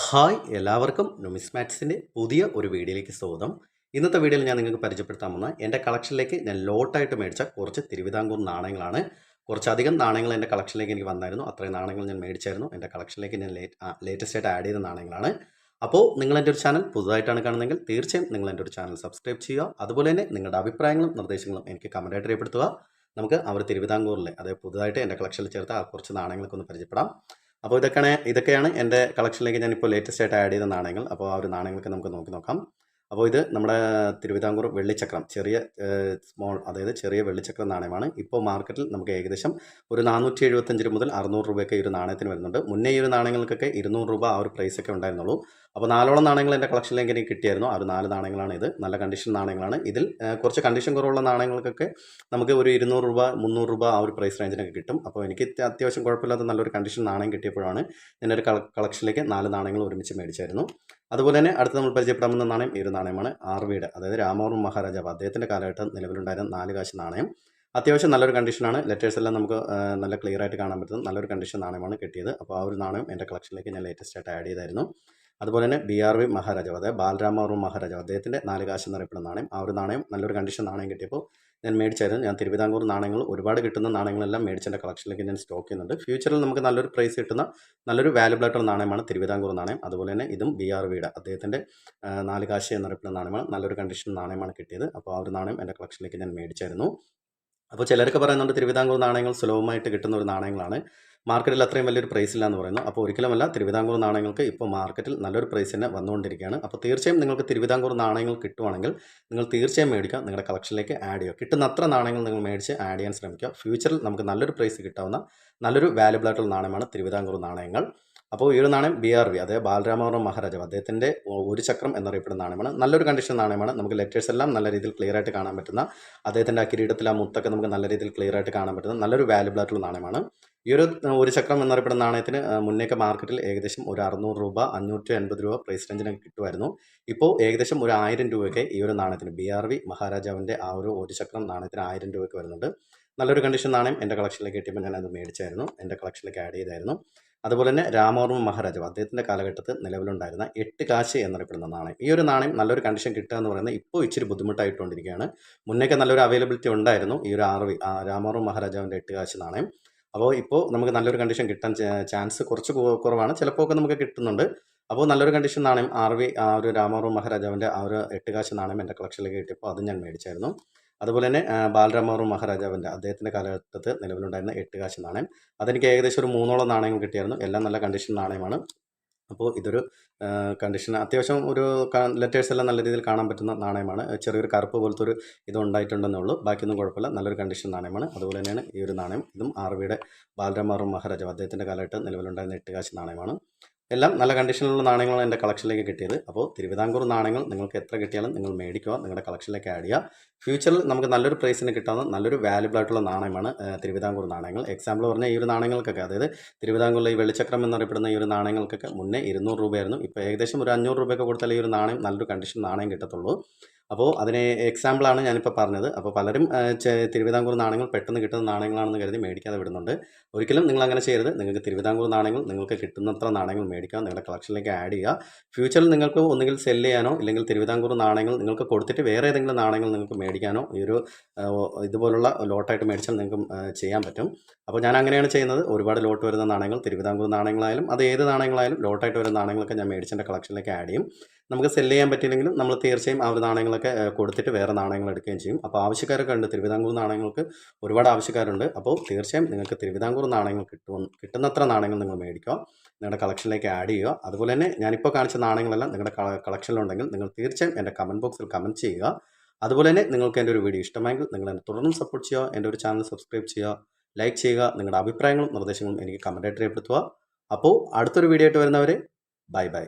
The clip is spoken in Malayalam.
ഹായ് എല്ലാവർക്കും നുമിസ്മാറ്റ്സിന്റെ പുതിയ ഒരു വീഡിയോയിലേക്ക് സ്വാഗതം. ഇന്നത്തെ വീഡിയോയിൽ ഞാൻ നിങ്ങൾക്ക് പരിചയപ്പെടുത്താൻ പോകുന്ന എന്റെ കളക്ഷനിലേക്ക് ഞാൻ ലോട്ടായിട്ട് മേടിച്ച കുറച്ച് തിരുവിതാംകൂർ നാണയങ്ങളാണ്. കുറച്ചധികം നാണയങ്ങൾ എന്റെ കളക്ഷനിലേക്ക് എനിക്ക് വന്നായിരുന്നു. അത്രയും നാണയങ്ങൾ ഞാൻ മേടിച്ചായിരുന്നു. എന്റെ കളക്ഷനിലേക്ക് ഞാൻ ലേറ്റസ്റ്റ് ആയിട്ട് ആഡ് ചെയ്ത നാണയങ്ങളാണ്. അപ്പോൾ നിങ്ങൾ എന്റെ ഒരു ചാനൽ പുതുതായിട്ടാണ് കാണുന്നതെങ്കിൽ തീർച്ചയായും നിങ്ങൾ എന്റെ ഒരു ചാനൽ സബ്സ്ക്രൈബ് ചെയ്യുക. അതുപോലെ തന്നെ നിങ്ങളുടെ അഭിപ്രായങ്ങളും നിർദ്ദേശങ്ങളും എനിക്ക് കമന്റായിട്ട് രേഖപ്പെടുത്തുക. നമുക്ക് അവർ തിരുവിതാംകൂറിലെ അതായത് പുതുതായിട്ട് എന്റെ കളക്ഷനിൽ ചേർത്ത കുറച്ച് നാണയങ്ങളൊക്കെ ഒന്ന് പരിചയപ്പെടാം. അപ്പോൾ ഇതൊക്കെയാണ് ഇതൊക്കെയാണ് എന്റെ കളക്ഷനിലേക്ക് ഞാനിപ്പോൾ ലേറ്റസ്റ്റ് ആയിട്ട് ആഡ് ചെയ്ത നാണയങ്ങൾ. അപ്പോൾ ആ ഒരു നാണയങ്ങളൊക്കെ നമുക്ക് നോക്കി നോക്കാം. അപ്പോൾ ഇത് നമ്മുടെ തിരുവിതാംകൂർ വെള്ളിച്ചക്രം ചെറിയ സ്മോൾ അതായത് ചെറിയ വെള്ളിച്ചക്രം നാണയമാണ്. ഇപ്പോൾ മാർക്കറ്റിൽ നമുക്ക് ഏകദേശം ഒരു നാനൂറ്റി എഴുപത്തഞ്ച് മുതൽ അറുന്നൂറ് രൂപയൊക്കെ ഒരു നാണയത്തിന് വരുന്നുണ്ട്. മുന്നേ ഈ ഒരു നാണയങ്ങൾക്കൊക്കെ ഇരുന്നൂറ് രൂപ ആ ഒരു പ്രൈസൊക്കെ ഉണ്ടായിരുന്നുള്ളൂ. അപ്പോൾ നാലോളം നാണയങ്ങൾ എന്റെ കളക്ഷനിലേക്ക് എനിക്ക് കിട്ടിയായിരുന്നു? ആ ഒരു നാല് നാണയങ്ങളാണ് ഇത്. നല്ല കണ്ടീഷൻ നാണയങ്ങളാണ്. ഇതിൽ കുറച്ച് കണ്ടീഷൻ കുറവുള്ള നാണയങ്ങൾക്കൊക്കെ നമുക്ക് ഒരു ഇരുന്നൂറ് രൂപ മുന്നൂറ് രൂപ ആ ഒരു പ്രൈസ് റേഞ്ചിനൊക്കെ കിട്ടും. അപ്പോൾ എനിക്ക് അത്യാവശ്യം കുഴപ്പമില്ലാത്ത നല്ലൊരു കണ്ടീഷൻ നാണയം കിട്ടിയപ്പോഴാണ് ഞാനൊരു ഒരു കളക്ഷനിലേക്ക് നാല് നാണയങ്ങൾ ഒരുമിച്ച് മേടിച്ചായിരുന്നു. അതുപോലെ തന്നെ അടുത്ത് നമ്മൾ പരിചയപ്പെടാമെന്ന നാണയം ഈ ഒരു നാണയമാണ് ആർവിയുടെ അതായത് രാമവർമ്മ മഹാരാജാവ്. അദ്ദേഹത്തിന്റെ കാലഘട്ടം നിലവിലുണ്ടായിരുന്ന നാല് കാശ് നാണയം. അത്യാവശ്യം നല്ലൊരു കണ്ടീഷനാണ് ലെറ്റേഴ്സ് എല്ലാം നമുക്ക് നല്ല ക്ലിയർ ആയിട്ട് കാണാൻ പറ്റുന്നത് നല്ലൊരു കണ്ടീഷൻ നാണയമാണ് കിട്ടിയത്. അപ്പോൾ ആ ഒരു നാണയം എന്റെ കളക്ഷനിലേക്ക് ഞാൻ ലേറ്റസ്റ്റ് ആയിട്ട് ആഡ് ചെയ്തായിരുന്നു. അതുപോലെ തന്നെ ബി ആർ വി മഹാരാജാവ് അതായത് ബാലരാമവർമ്മ മഹാരാജാവ് അദ്ദേഹത്തിന്റെ നാല് എന്നറിയപ്പെടുന്ന നാണയം ആ ഒരു നാണയം നല്ലൊരു കണ്ടീഷൻ നാണയം കിട്ടിയപ്പോൾ ഞാൻ മേടിച്ചായിരുന്നു. ഞാൻ തിരുവിതാംകൂർ നാണയങ്ങൾ ഒരുപാട് കിട്ടുന്ന നാണയങ്ങളെല്ലാം മേടിച്ച് എന്റെ കളക്ഷനിലേക്ക് ഞാൻ സ്റ്റോക്ക് ചെയ്യുന്നുണ്ട്. ഫ്യൂച്ചറിൽ നമുക്ക് നല്ലൊരു പ്രൈസ് കിട്ടുന്ന നല്ലൊരു വാല്യബിൾ ആയിട്ടുള്ള നാണയമാണ് തിരുവിതാംകൂർ നാണയം. അതുപോലെ തന്നെ ഇതും ബി ആർ വിയുടെ അദ്ദേഹത്തിന്റെ നാല് കാശ് എന്നറിയപ്പെടുന്ന നാണയമാണ് നല്ലൊരു കണ്ടീഷൻ നാണയമാണ് കിട്ടിയത്. അപ്പോൾ ആ ഒരു നാണയം എന്റെ കളക്ഷനിലേക്ക് ഞാൻ മേടിച്ചായിരുന്നു. അപ്പോൾ ചിലരൊക്കെ പറയുന്നുണ്ട് തിരുവിതാംകൂർ നാണയങ്ങൾ സുലഭമായിട്ട് കിട്ടുന്ന ഒരു നാണയങ്ങളാണ്. മാർക്കറ്റിൽ അത്രയും വലിയൊരു പ്രൈസ് എന്ന് പറയുന്നു. അപ്പോൾ ഒരിക്കലുമല്ല തിരുവിതാംകൂർ നാണയങ്ങൾക്ക് ഇപ്പോൾ മാർക്കറ്റിൽ നല്ലൊരു പ്രൈസ് തന്നെ വന്നുകൊണ്ടിരിക്കുകയാണ്. അപ്പോൾ തീർച്ചയായും നിങ്ങൾക്ക് തിരുവിതാംകൂർ നാണയങ്ങൾ കിട്ടുവാണെങ്കിൽ നിങ്ങൾ തീർച്ചയായും മേടിക്കുക. നിങ്ങളുടെ കളക്ഷനിലേക്ക് ആഡ് ചെയ്യുക. കിട്ടുന്ന അത്ര നാണയങ്ങൾ നിങ്ങൾ മേടിച്ച് ആഡ് ചെയ്യാൻ ശ്രമിക്കുക. ഫ്യൂച്ചറിൽ നമുക്ക് നല്ലൊരു പ്രൈസ് കിട്ടാവുന്ന നല്ലൊരു വാല്യബിൾ ആയിട്ടുള്ള നാണയമാണ് തിരുവിതാംകൂർ നാണയങ്ങൾ. അപ്പോൾ ഈ ഒരു നാണയം ബി ആർ വി അതായത് ബാലരാമവർമ്മ മഹാരാജാവ് അദ്ദേഹത്തിന്റെ ഒരു ചക്രം എന്നറിയപ്പെടുന്ന നാണയമാണ്. നല്ലൊരു കണ്ടീഷൻ നാണയമാണ്. നമുക്ക് ലെറ്റേഴ്സ് എല്ലാം നല്ല രീതിയിൽ ക്ലിയർ ആയിട്ട് കാണാൻ പറ്റുന്ന അദ്ദേഹത്തിന്റെ ആ കിരീടത്തിൽ ആ മുത്തൊക്കെ നമുക്ക് നല്ല രീതിയിൽ ക്ലിയർ ആയിട്ട് കാണാൻ പറ്റുന്ന നല്ലൊരു വാല്യുബിൾ ആയിട്ടുള്ള നാണയമാണ്. ഈ ഒരു ഒരു ചക്രം എന്നറിയപ്പെടുന്ന നാണയത്തിന് മുന്നേക്ക് മാർക്കറ്റിൽ ഏകദേശം ഒരു അറുന്നൂറ് രൂപ അഞ്ഞൂറ്റി അൻപത് രൂപ പ്രൈസ് റേഞ്ചിനൊക്കെ കിട്ടുമായിരുന്നു. ഇപ്പോൾ ഏകദേശം ഒരു ആയിരം രൂപയൊക്കെ ഈ ഒരു നാണയത്തിന് ബി ആർ വി മഹാരാജാവിന്റെ ആ ഒരു ഒരു ചക്രം നാണയത്തിന് ആയിരം രൂപയ്ക്ക് വരുന്നുണ്ട്. നല്ലൊരു കണ്ടീഷൻ നാണയം എന്റെ കളക്ഷനിലേക്ക് കിട്ടിയപ്പോൾ ഞാൻ അത് മേടിച്ചായിരുന്നു. എന്റെ കളക്ഷനിലേക്ക് ആഡ് ചെയ്തായിരുന്നു. അതുപോലെ തന്നെ രാമവർമ്മ മഹാരാജാവ് അദ്ദേഹത്തിന്റെ കാലഘട്ടത്തിൽ നിലവിലുണ്ടായിരുന്ന എട്ട് കാശ് എന്നറിയപ്പെടുന്ന നാണയം. ഈ ഒരു നാണയം നല്ലൊരു കണ്ടീഷൻ കിട്ടുക എന്ന് പറയുന്നത് ഇപ്പോൾ ഇച്ചിരി ബുദ്ധിമുട്ടായിട്ടുകൊണ്ടിരിക്കുകയാണ് മുന്നേക്കെ നല്ലൊരു അവൈലബിലിറ്റി ഉണ്ടായിരുന്നു ഈ ഒരു ആറ് രാമവർമ്മ മഹാരാജാവിന്റെ എട്ട് കാശ് നാണയം. അപ്പോൾ ഇപ്പോൾ നമുക്ക് നല്ലൊരു കണ്ടീഷൻ കിട്ടാൻ ചാൻസ് കുറച്ച് കുറവാണ്. ചിലപ്പോൾ ഒക്കെ നമുക്ക് കിട്ടുന്നുണ്ട്. അപ്പോൾ നല്ലൊരു കണ്ടീഷൻ നാണയം ആർ വി ആ ഒരു രാമവർമ്മ മഹാരാജാവിന്റെ ആ ഒരു എട്ട് കാശ് നാണയം എന്റെ കളക്ഷനിലേക്ക് കിട്ടിയപ്പോൾ അത് ഞാൻ മേടിച്ചായിരുന്നു. അതുപോലെ തന്നെ ബാലരാമവർമ്മ മഹാരാജാവിന്റെ അദ്ദേഹത്തിന്റെ കാലഘട്ടത്തിൽ നിലവിലുണ്ടായിരുന്ന എട്ട് കാശ് നാണയം. അതെനിക്ക് ഏകദേശം ഒരു മൂന്നോളം നാണയങ്ങൾ കിട്ടിയായിരുന്നു. എല്ലാം നല്ല കണ്ടീഷൻ നാണയമാണ്. അപ്പോൾ ഇതൊരു കണ്ടീഷൻ അത്യാവശ്യം ഒരു ലെറ്റേഴ്സ് എല്ലാം നല്ല രീതിയിൽ കാണാൻ പറ്റുന്ന നാണയമാണ്. ചെറിയൊരു കറുപ്പ് പോലത്തെ ഒരു ഇത് ഉണ്ടായിട്ടുണ്ടെന്നേ ഉള്ളൂ. ബാക്കിയൊന്നും കുഴപ്പമില്ല. നല്ലൊരു കണ്ടീഷൻ നാണയമാണ്. അതുപോലെ തന്നെയാണ് ഈ ഒരു നാണയം. ഇതും ആർ വിയുടെ ബാലരാമവർമ്മ മഹാരാജാവ് അദ്ദേഹത്തിന്റെ കാലഘട്ടം നിലവിലുണ്ടായിരുന്ന എട്ട് കാശ് നാണയമാണ്. എല്ലാം നല്ല കണ്ടീഷനിലുള്ള നാണയങ്ങളാണ് എന്റെ കളക്ഷനിലേക്ക് കിട്ടിയത്. അപ്പോൾ തിരുവിതാംകൂർ നാണയങ്ങൾ നിങ്ങൾക്ക് എത്ര കിട്ടിയാലും നിങ്ങൾ മേടിക്കുക നിങ്ങളുടെ കളക്ഷനിലേക്ക് ആഡ് ചെയ്യുക. ഫ്യൂച്ചറിൽ നമുക്ക് നല്ലൊരു പ്രൈസിന് കിട്ടാവുന്ന നല്ലൊരു വാല്യുബിൾ ആയിട്ടുള്ള നാണയമാണ് തിരുവിതാംകൂർ നാണയങ്ങൾ. എക്സാമ്പിൾ പറഞ്ഞാൽ ഈ ഒരു നാണയങ്ങൾക്കൊക്കെ അതായത് തിരുവിതാംകൂറിലെ ഈ വെള്ളിച്ചക്രം എന്നറിയപ്പെടുന്ന ഈ ഒരു നാണയങ്ങൾക്കൊക്കെ മുന്നേ ഇരുന്നൂറ് രൂപയായിരുന്നു. ഇപ്പോൾ ഏകദേശം ഒരു അഞ്ഞൂറ് രൂപയൊക്കെ കൊടുത്താൽ ഈ ഒരു നാണയം നല്ലൊരു കണ്ടീഷൻ നാണയം കിട്ടത്തുള്ളൂ. അപ്പോൾ അതിന് എക്സാമ്പിളാണ് ഞാനിപ്പോൾ പറഞ്ഞത്. അപ്പോൾ പലരും തിരുവിതാംകൂർ നാണയങ്ങൾ പെട്ടെന്ന് കിട്ടുന്ന നാണയങ്ങളാണെന്ന് കരുതി മേടിക്കാതെ വിടുന്നുണ്ട്. ഒരിക്കലും നിങ്ങൾ അങ്ങനെ ചെയ്യരുത്. നിങ്ങൾക്ക് തിരുവിതാംകൂർ നാണയങ്ങൾ നിങ്ങൾക്ക് കിട്ടുന്നത്ര നാണയങ്ങൾ മേടിക്കുക നിങ്ങളുടെ കളക്ഷനിലേക്ക് ആഡ് ചെയ്യുക. ഫ്യൂച്ചറിൽ നിങ്ങൾക്ക് ഒന്നുകിൽ സെൽ ചെയ്യാനോ ഇല്ലെങ്കിൽ തിരുവിതാംകൂർ നാണയങ്ങൾ നിങ്ങൾക്ക് കൊടുത്തിട്ട് വേറെ ഏതെങ്കിലും നാണയങ്ങൾ നിങ്ങൾക്ക് മേടിക്കാനോ ഈ ഒരു ഇതുപോലുള്ള ലോട്ടായിട്ട് മേടിച്ചാൽ നിങ്ങൾക്ക് ചെയ്യാൻ പറ്റും. അപ്പോൾ ഞാൻ അങ്ങനെയാണ് ചെയ്യുന്നത്. ഒരുപാട് ലോട്ട് വരുന്ന നാണയങ്ങൾ തിരുവിതാംകൂർ നാണയങ്ങളായാലും അത് ഏത് നാണയങ്ങളായാലും ലോട്ടായിട്ട് വരുന്ന നാണയങ്ങളൊക്കെ ഞാൻ മേടിച്ചെന്റെ കളക്ഷനിലേക്ക് ആഡ് ചെയ്യും. നമുക്ക് സെൽ ചെയ്യാൻ പറ്റിയില്ലെങ്കിലും നമ്മൾ തീർച്ചയായും ആ ഒരു നാണയങ്ങളൊക്കെ കൊടുത്തിട്ട് വേറെ നാണയങ്ങൾ എടുക്കുകയും ചെയ്യും. അപ്പോൾ ആവശ്യക്കാരൊക്കെ ഉണ്ട് തിരുവിതാംകൂർ നാണയങ്ങൾക്ക് ഒരുപാട് ആവശ്യക്കാരുണ്ട്. അപ്പോൾ തീർച്ചയായും നിങ്ങൾക്ക് തിരുവിതാംകൂർ നാണയങ്ങൾ കിട്ടും കിട്ടുന്നത്ര നാണയങ്ങൾ നിങ്ങൾ മേടിക്കുക നിങ്ങളുടെ കളക്ഷനിലേക്ക് ആഡ് ചെയ്യുക. അതുപോലെ തന്നെ ഞാനിപ്പോൾ കാണിച്ച നാണയങ്ങളെല്ലാം നിങ്ങളുടെ കളക്ഷനിലുണ്ടെങ്കിൽ നിങ്ങൾ തീർച്ചയായും എന്റെ കമന്റ് ബോക്സിൽ കമന്റ് ചെയ്യുക. അതുപോലെ തന്നെ നിങ്ങൾക്ക് എന്റെ ഒരു വീഡിയോ ഇഷ്ടമായെങ്കിൽ നിങ്ങൾ എന്നെ തുടർന്നും സപ്പോർട്ട് ചെയ്യുക എന്റെ ഒരു ചാനൽ സബ്സ്ക്രൈബ് ചെയ്യുക ലൈക്ക് ചെയ്യുക നിങ്ങളുടെ അഭിപ്രായങ്ങളും നിർദ്ദേശങ്ങളും എനിക്ക് കമന്റായിട്ട് രേഖപ്പെടുത്തുക. അപ്പോൾ അടുത്തൊരു വീഡിയോ ആയിട്ട് വരുന്നവരെ ബൈ ബൈ